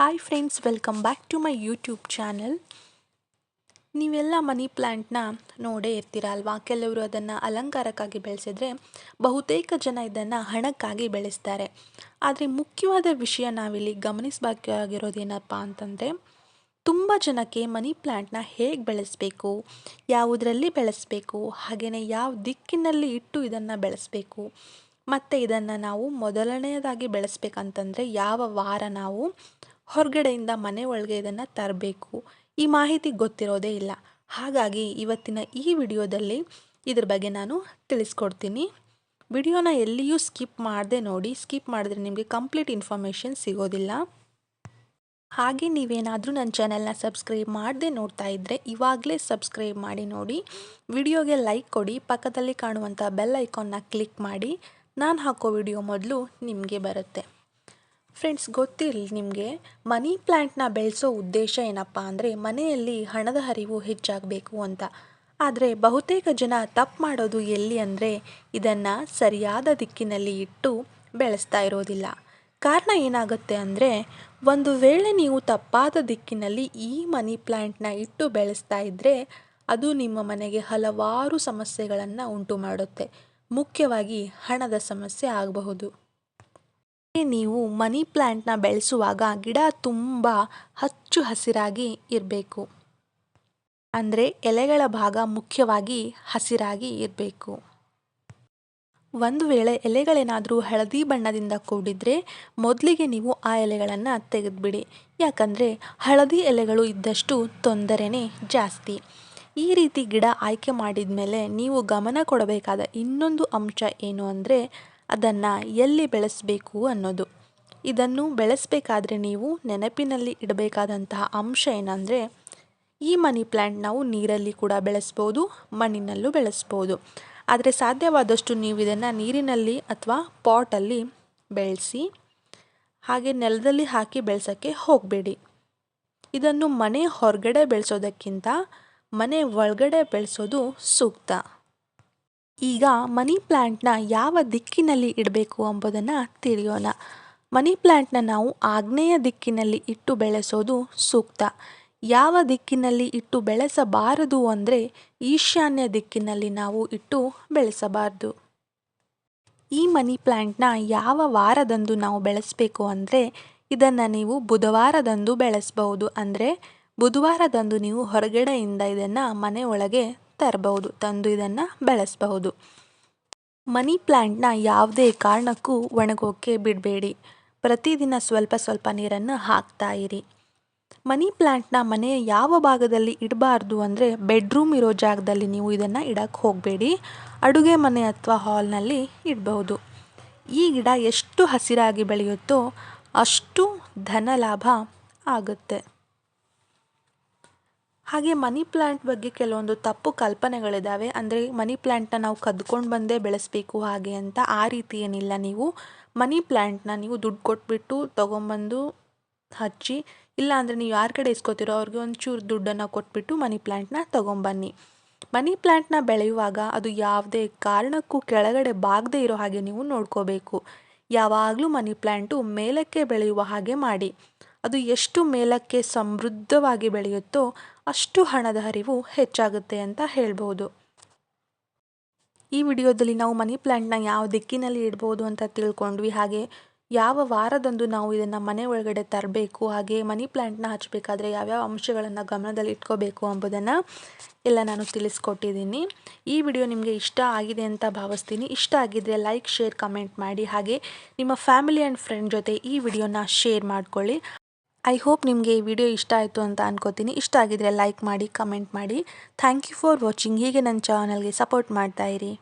Hi friends welcome back to my YouTube channel ನೀವೆಲ್ಲ money ಪ್ಲ್ಯಾಂಟ್ನ ನೋಡೇ ಇರ್ತೀರ ಅಲ್ವಾ? ಕೆಲವರು ಅದನ್ನು ಅಲಂಕಾರಕ್ಕಾಗಿ ಬೆಳೆಸಿದ್ರೆ ಬಹುತೇಕ ಜನ ಇದನ್ನು ಹಣಕ್ಕಾಗಿ ಬೆಳೆಸ್ತಾರೆ. ಆದರೆ ಮುಖ್ಯವಾದ ವಿಷಯ ನಾವಿಲ್ಲಿ ಗಮನಿಸಬೇಕಾಗಿರೋದೇನಪ್ಪ ಅಂತಂದರೆ, ತುಂಬ ಜನಕ್ಕೆ ಮನಿ ಪ್ಲ್ಯಾಂಟ್ನ ಹೇಗೆ ಬೆಳೆಸಬೇಕು, ಯಾವುದರಲ್ಲಿ ಬೆಳೆಸಬೇಕು ಹಾಗೆಯೇ ಯಾವ ದಿಕ್ಕಿನಲ್ಲಿ ಇಟ್ಟು ಇದನ್ನು ಬೆಳೆಸಬೇಕು, ಮತ್ತು ಇದನ್ನು ನಾವು ಮೊದಲನೆಯದಾಗಿ ಬೆಳೆಸಬೇಕಂತಂದರೆ ಯಾವ ವಾರ ನಾವು ಹೊರಗಡೆಯಿಂದ ಮನೆ ಒಳಗೆ ಇದನ್ನು ತರಬೇಕು. ಈ ಮಾಹಿತಿ ಗೊತ್ತಿರೋದೇ ಇಲ್ಲ. ಹಾಗಾಗಿ ಇವತ್ತಿನ ಈ ವಿಡಿಯೋದಲ್ಲಿ ಇದ್ರ ಬಗ್ಗೆ ನಾನು ತಿಳಿಸ್ಕೊಡ್ತೀನಿ. ವಿಡಿಯೋನ ಎಲ್ಲಿಯೂ ಸ್ಕಿಪ್ ಮಾಡದೆ ನೋಡಿ. ಸ್ಕಿಪ್ ಮಾಡಿದ್ರೆ ನಿಮಗೆ ಕಂಪ್ಲೀಟ್ ಇನ್ಫಾರ್ಮೇಷನ್ ಸಿಗೋದಿಲ್ಲ. ಹಾಗೆ ನೀವೇನಾದರೂ ನನ್ನ ಚಾನೆಲ್ನ ಸಬ್ಸ್ಕ್ರೈಬ್ ಮಾಡದೆ ನೋಡ್ತಾ ಇದ್ದರೆ ಇವಾಗಲೇ ಸಬ್ಸ್ಕ್ರೈಬ್ ಮಾಡಿ ನೋಡಿ. ವಿಡಿಯೋಗೆ ಲೈಕ್ ಕೊಡಿ. ಪಕ್ಕದಲ್ಲಿ ಕಾಣುವಂಥ ಬೆಲ್ ಐಕಾನ್ನ ಕ್ಲಿಕ್ ಮಾಡಿ. ನಾನು ಹಾಕೋ ವಿಡಿಯೋ ಮೊದಲು ನಿಮಗೆ ಬರುತ್ತೆ. ಫ್ರೆಂಡ್ಸ್, ಗೊತ್ತಿರಲಿ ನಿಮಗೆ, ಮನಿ ಪ್ಲ್ಯಾಂಟ್ನ ಬೆಳೆಸೋ ಉದ್ದೇಶ ಏನಪ್ಪ ಅಂದರೆ ಮನೆಯಲ್ಲಿ ಹಣದ ಹರಿವು ಹೆಚ್ಚಾಗಬೇಕು ಅಂತ. ಆದರೆ ಬಹುತೇಕ ಜನ ತಪ್ಪು ಮಾಡೋದು ಎಲ್ಲಿ ಅಂದರೆ ಇದನ್ನು ಸರಿಯಾದ ದಿಕ್ಕಿನಲ್ಲಿ ಇಟ್ಟು ಬೆಳೆಸ್ತಾ ಇರೋದಿಲ್ಲ. ಕಾರಣ ಏನಾಗುತ್ತೆ ಅಂದರೆ ಒಂದು ವೇಳೆ ನೀವು ತಪ್ಪಾದ ದಿಕ್ಕಿನಲ್ಲಿ ಈ ಮನಿ ಪ್ಲ್ಯಾಂಟ್ನ ಇಟ್ಟು ಬೆಳೆಸ್ತಾ ಇದ್ದರೆ ಅದು ನಿಮ್ಮ ಮನೆಗೆ ಹಲವಾರು ಸಮಸ್ಯೆಗಳನ್ನು ಉಂಟು ಮಾಡುತ್ತೆ ಮುಖ್ಯವಾಗಿ ಹಣದ ಸಮಸ್ಯೆ ಆಗಬಹುದು. ನೀವು ಮನಿ ಪ್ಲ್ಯಾಂಟ್ನ ಬೆಳೆಸುವಾಗ ಗಿಡ ತುಂಬ ಹಚ್ಚು ಹಸಿರಾಗಿ ಇರಬೇಕು. ಅಂದರೆ ಎಲೆಗಳ ಭಾಗ ಮುಖ್ಯವಾಗಿ ಹಸಿರಾಗಿ ಇರಬೇಕು. ಒಂದು ವೇಳೆ ಎಲೆಗಳೇನಾದರೂ ಹಳದಿ ಬಣ್ಣದಿಂದ ಕೂಡಿದರೆ ಮೊದಲಿಗೆ ನೀವು ಆ ಎಲೆಗಳನ್ನು ತೆಗೆದುಬಿಡಿ. ಯಾಕಂದರೆ ಹಳದಿ ಎಲೆಗಳು ಇದ್ದಷ್ಟು ತೊಂದರೆನೇ ಜಾಸ್ತಿ. ಈ ರೀತಿ ಗಿಡ ಆಯ್ಕೆ ಮಾಡಿದ ಮೇಲೆ ನೀವು ಗಮನ ಕೊಡಬೇಕಾದ ಇನ್ನೊಂದು ಅಂಶ ಏನು ಅಂದರೆ ಅದನ್ನು ಎಲ್ಲಿ ಬೆಳೆಸಬೇಕು ಅನ್ನೋದು. ಇದನ್ನು ಬೆಳೆಸಬೇಕಾದ್ರೆ ನೀವು ನೆನಪಿನಲ್ಲಿ ಇಡಬೇಕಾದಂತಹ ಅಂಶ ಏನಂದರೆ, ಈ ಮನಿ ಪ್ಲ್ಯಾಂಟ್ ನಾವು ನೀರಲ್ಲಿ ಕೂಡ ಬೆಳೆಸ್ಬೋದು, ಮಣ್ಣಿನಲ್ಲೂ ಬೆಳೆಸ್ಬೋದು. ಆದರೆ ಸಾಧ್ಯವಾದಷ್ಟು ನೀವು ಇದನ್ನು ನೀರಿನಲ್ಲಿ ಅಥವಾ ಪಾಟಲ್ಲಿ ಬೆಳೆಸಿ, ಹಾಗೆ ನೆಲದಲ್ಲಿ ಹಾಕಿ ಬೆಳೆಸೋಕ್ಕೆ ಹೋಗಬೇಡಿ. ಇದನ್ನು ಮನೆ ಹೊರಗಡೆ ಬೆಳೆಸೋದಕ್ಕಿಂತ ಮನೆ ಒಳಗಡೆ ಬೆಳೆಸೋದು ಸೂಕ್ತ. ಈಗ ಮನಿ ಪ್ಲ್ಯಾಂಟ್ನ ಯಾವ ದಿಕ್ಕಿನಲ್ಲಿ ಇಡಬೇಕು ಎಂಬುದನ್ನು ತಿಳಿಯೋಣ. ಮನಿ ಪ್ಲ್ಯಾಂಟ್ನ ನಾವು ಆಗ್ನೇಯ ದಿಕ್ಕಿನಲ್ಲಿ ಇಟ್ಟು ಬೆಳೆಸೋದು ಸೂಕ್ತ. ಯಾವ ದಿಕ್ಕಿನಲ್ಲಿ ಇಟ್ಟು ಬೆಳೆಸಬಾರದು ಅಂದರೆ ಈಶಾನ್ಯ ದಿಕ್ಕಿನಲ್ಲಿ ನಾವು ಇಟ್ಟು ಬೆಳೆಸಬಾರದು. ಈ ಮನಿ ಪ್ಲ್ಯಾಂಟ್ನ ಯಾವ ವಾರದಂದು ನಾವು ಬೆಳೆಸಬೇಕು ಅಂದರೆ ಇದನ್ನು ನೀವು ಬುಧವಾರದಂದು ಬೆಳೆಸಬಹುದು ಅಂದರೆ ಬುಧವಾರದಂದು ನೀವು ಹೊರಗಡೆಯಿಂದ ಇದನ್ನು ಮನೆಯೊಳಗೆ ತರಬಹುದು ತಂದು ಇದನ್ನು ಬೆಳೆಸಬಹುದು. ಮನಿ ಪ್ಲ್ಯಾಂಟ್ನ ಯಾವುದೇ ಕಾರಣಕ್ಕೂ ಒಣಗೋಕೆ ಬಿಡಬೇಡಿ. ಪ್ರತಿದಿನ ಸ್ವಲ್ಪ ಸ್ವಲ್ಪ ನೀರನ್ನು ಹಾಕ್ತಾ ಇರಿ. ಮನಿ ಪ್ಲ್ಯಾಂಟ್ನ ಮನೆಯ ಯಾವ ಭಾಗದಲ್ಲಿ ಇಡಬಾರ್ದು ಅಂದರೆ ಬೆಡ್ರೂಮ್ ಇರೋ ಜಾಗದಲ್ಲಿ ನೀವು ಇದನ್ನು ಇಡಕ್ಕೆ ಹೋಗಬೇಡಿ. ಅಡುಗೆ ಮನೆ ಅಥವಾ ಹಾಲ್ನಲ್ಲಿ ಇಡಬಹುದು. ಈ ಗಿಡ ಎಷ್ಟು ಹಸಿರಾಗಿ ಬೆಳೆಯುತ್ತೋ ಅಷ್ಟು ಧನ ಲಾಭ ಆಗುತ್ತೆ. ಹಾಗೆ ಮನಿ ಪ್ಲ್ಯಾಂಟ್ ಬಗ್ಗೆ ಕೆಲವೊಂದು ತಪ್ಪು ಕಲ್ಪನೆಗಳಿದ್ದಾವೆ ಅಂದರೆ ಮನಿ ಪ್ಲ್ಯಾಂಟನ್ನ ನಾವು ಕದ್ಕೊಂಡು ಬಂದೇ ಬೆಳೆಸಬೇಕು ಹಾಗೆ ಅಂತ ಆ ರೀತಿ ಏನಿಲ್ಲ. ನೀವು ಮನಿ ಪ್ಲ್ಯಾಂಟ್ನ ನೀವು ದುಡ್ಡು ಕೊಟ್ಬಿಟ್ಟು ತೊಗೊಂಬಂದು ಹಚ್ಚಿ, ಇಲ್ಲ ಅಂದರೆ ನೀವು ಯಾರ ಕಡೆ ಇಸ್ಕೊತಿರೋ ಅವ್ರಿಗೆ ಒಂಚೂರು ದುಡ್ಡನ್ನು ಕೊಟ್ಬಿಟ್ಟು ಮನಿ ಪ್ಲ್ಯಾಂಟ್ನ ತೊಗೊಂಬನ್ನಿ. ಮನಿ ಪ್ಲ್ಯಾಂಟ್ನ ಬೆಳೆಯುವಾಗ ಅದು ಯಾವುದೇ ಕಾರಣಕ್ಕೂ ಕೆಳಗಡೆ ಬಾಗದೇ ಇರೋ ಹಾಗೆ ನೀವು ನೋಡ್ಕೋಬೇಕು. ಯಾವಾಗಲೂ ಮನಿ ಪ್ಲ್ಯಾಂಟು ಮೇಲಕ್ಕೆ ಬೆಳೆಯುವ ಹಾಗೆ ಮಾಡಿ. ಅದು ಎಷ್ಟು ಮೇಲಕ್ಕೆ ಸಮೃದ್ಧವಾಗಿ ಬೆಳೆಯುತ್ತೋ ಅಷ್ಟು ಹಣದ ಹರಿವು ಹೆಚ್ಚಾಗುತ್ತೆ ಅಂತ ಹೇಳ್ಬೋದು. ಈ ವಿಡಿಯೋದಲ್ಲಿ ನಾವು ಮನಿ ಪ್ಲ್ಯಾಂಟ್ನ ಯಾವ ದಿಕ್ಕಿನಲ್ಲಿ ಇಡ್ಬೋದು ಅಂತ ತಿಳ್ಕೊಂಡ್ವಿ. ಹಾಗೆ ಯಾವ ವಾರದಂದು ನಾವು ಇದನ್ನು ಮನೆ ಒಳಗಡೆ ತರಬೇಕು, ಹಾಗೆ ಮನಿ ಪ್ಲ್ಯಾಂಟ್ನ ಹಚ್ಚಬೇಕಾದ್ರೆ ಯಾವ್ಯಾವ ಅಂಶಗಳನ್ನು ಗಮನದಲ್ಲಿ ಇಟ್ಕೋಬೇಕು ಎಂಬುದನ್ನು ಎಲ್ಲ ನಾನು ತಿಳಿಸ್ಕೊಟ್ಟಿದ್ದೀನಿ. ಈ ವಿಡಿಯೋ ನಿಮಗೆ ಇಷ್ಟ ಆಗಿದೆ ಅಂತ ಭಾವಿಸ್ತೀನಿ. ಇಷ್ಟ ಆಗಿದ್ದರೆ ಲೈಕ್, ಶೇರ್, ಕಮೆಂಟ್ ಮಾಡಿ. ಹಾಗೆ ನಿಮ್ಮ ಫ್ಯಾಮಿಲಿ ಆ್ಯಂಡ್ ಫ್ರೆಂಡ್ ಜೊತೆ ಈ ವಿಡಿಯೋನ ಶೇರ್ ಮಾಡ್ಕೊಳ್ಳಿ. ಐ ಹೋಪ್ ನಿಮಗೆ ಈ ವಿಡಿಯೋ ಇಷ್ಟ ಆಯಿತು ಅಂತ ಅನ್ಕೋತೀನಿ. ಇಷ್ಟ ಆಗಿದ್ರೆ ಲೈಕ್ ಮಾಡಿ ಕಮೆಂಟ್ ಮಾಡಿ. ಥ್ಯಾಂಕ್ ಯು ಫಾರ್ ವಾಚಿಂಗ್ ಹೀಗೆ ನನ್ನ ಚಾನಲ್ಗೆ ಸಪೋರ್ಟ್ ಮಾಡ್ತಾಯಿರಿ